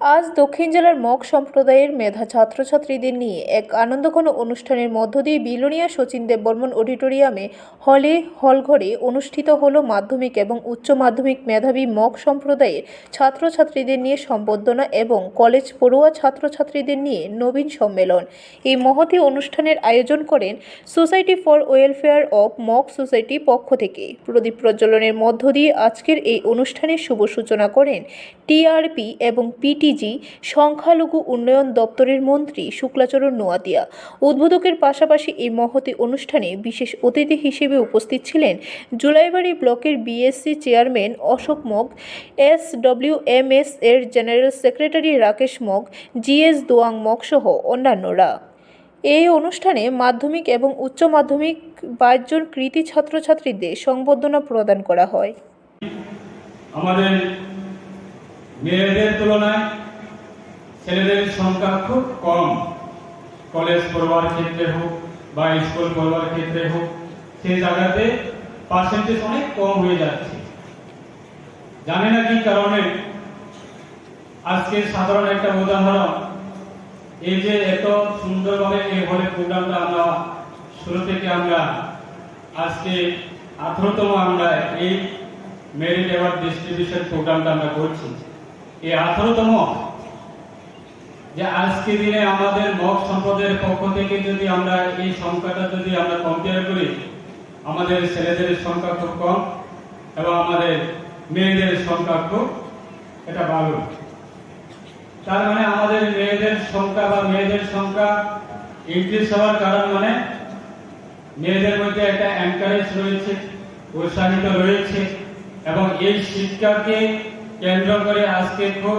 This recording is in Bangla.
আজ দক্ষিণ জেলার মগ সম্প্রদায়ের মেধা ছাত্রছাত্রীদের নিয়ে এক আনন্দঘন অনুষ্ঠানের মধ্য দিয়ে বিলোনিয়া শচীন দেববর্মন অডিটোরিয়ামে হলে হলঘরে অনুষ্ঠিত হল মাধ্যমিক এবং উচ্চ মাধ্যমিক মেধাবী মগ সম্প্রদায়ের ছাত্রছাত্রীদের নিয়ে সম্বর্ধনা এবং কলেজ পড়ুয়া ছাত্রছাত্রীদের নিয়ে নবীন সম্মেলন। এই মহতী অনুষ্ঠানের আয়োজন করেন society for welfare of Mog society পক্ষ থেকে। প্রদীপ প্রজ্বলনের মধ্য দিয়ে আজকের এই অনুষ্ঠানের শুভ সূচনা করেন টিআরপি এবং পিটিজি সংখ্যালঘু উন্নয়ন দপ্তরের মন্ত্রী শুক্লাচরণ নোয়াতিয়া। উদ্বোধকের পাশাপাশি এই মহতি অনুষ্ঠানে বিশেষ অতিথি হিসেবে উপস্থিত ছিলেন জুলাইবাড়ি ব্লকের BSC chairman Ashok Mog S W M S এর general secretary Rakesh Mog, GS Doyang Mog সহ অন্যান্যরা। এই অনুষ্ঠানে মাধ্যমিক এবং উচ্চ মাধ্যমিক বাইশজন কৃতি ছাত্রছাত্রীদের সংবর্ধনা প্রদান করা হয়। আমাদের মেয়েদের তুলনায় ছেলেদের সংখ্যা খুব কম। কলেজ পড়বার ক্ষেত্রে হোক বা স্কুল পড়বার ক্ষেত্রে হোক, সেই জায়গাতে পার্সেন্টেজ অনেক কম হয়ে যাচ্ছে। জানি না কি কারণে? আজকে সাধারণ একটা উদাহরণ। এই যে এত সুন্দরভাবে এই হলে প্রোগ্রামটা আমরা শুরু থেকে আমরা আজকে আঠারোতম আমরা এই মেরিট অ্যাওয়ার্ড ডিস্ট্রিবিউশন প্রোগ্রামটা আমরা করছি। এই আঠারোতম যে আজকে দিনে আমাদের মগ সম্পদের পক্ষ থেকে যদি আমরা এই সংখ্যাটা যদি আমরা কম্পেয়ার করি, আমাদের ছেলেদের সংখ্যা খুব কম এবং আমাদের মেয়েদের সংখ্যা খুব, এটা ভালো। তার মানে আমাদের মেয়েদের সংখ্যা বা মেয়েদের সংখ্যা ইনক্রিজ হওয়ার কারণ মানে মেয়েদের মধ্যে একটা এনকারেজ রয়েছে, উৎসাহিত রয়েছে এবং এই শিক্ষাকে কেন্দ্র করে আজকে খুব